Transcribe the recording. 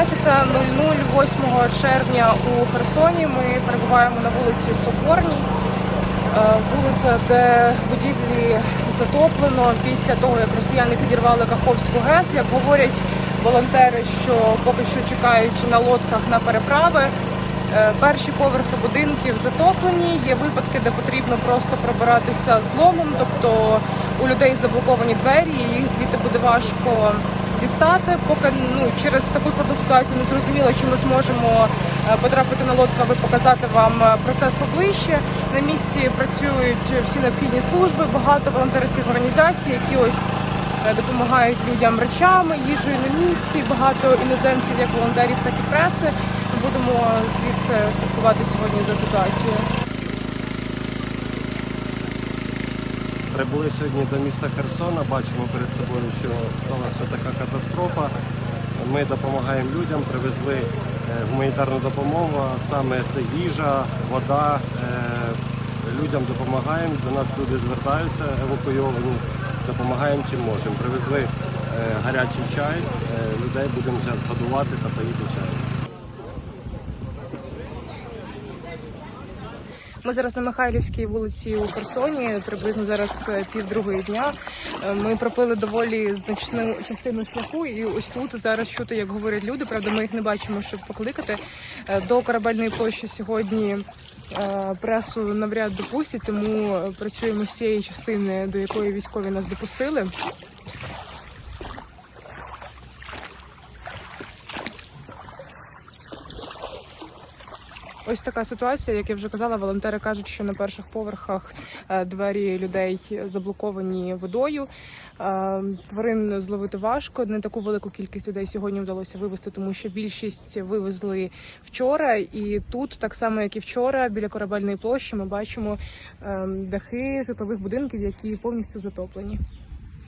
17.00 8 червня у Херсоні. Ми перебуваємо на вулиці Соборній. Е, Вулиця, де будівлі затоплено після того, як росіяни підірвали Каховську ГЕС. Як говорять волонтери, що поки що чекають на лодках на переправи. Е, Перші поверхи будинків затоплені. Є випадки, де потрібно просто пробиратися зломом, тобто у людей заблоковані двері, їх звідти буде важко дістати. Поки ну через таку складну ситуацію не зрозуміло, чи ми зможемо е, потрапити на лодку, аби показати вам е, процес поближче. На місці працюють всі необхідні служби, багато волонтерських організацій, які ось е, допомагають людям речами, їжею на місці. Багато іноземців, як волонтерів, так і преси. Будемо звідси слідкувати сьогодні за ситуацією. Прибули сьогодні до міста Херсона. Бачимо перед собою, що сталася така катастрофа. Ми допомагаємо людям, привезли е, гуманітарну допомогу, а саме це їжа, вода. Е, Людям допомагаємо. До нас люди звертаються, евакуйовані, допомагаємо чим можемо. Привезли е, гарячий чай, людей будемо зараз годувати та поїти чай. Ми зараз на Михайлівській вулиці у Херсоні, приблизно зараз е, півдругої дня. Е, Ми пропили доволі значну частину шляху, і ось тут зараз чути, як говорять люди. Правда, ми їх не бачимо, щоб покликати. Е, До корабельної площі сьогодні пресу навряд допустять, тому працюємо з цієї частини, до якої військові нас допустили. Ось така ситуація, як я вже казала, волонтери кажуть, що на перших поверхах е, двері людей заблоковані водою. Е, Тварин зловити важко. Не таку велику кількість людей сьогодні вдалося вивезти, тому що більшість вивезли вчора. І тут, так само як і вчора, біля корабельної площі, ми бачимо е, дахи житлових будинків, які повністю затоплені.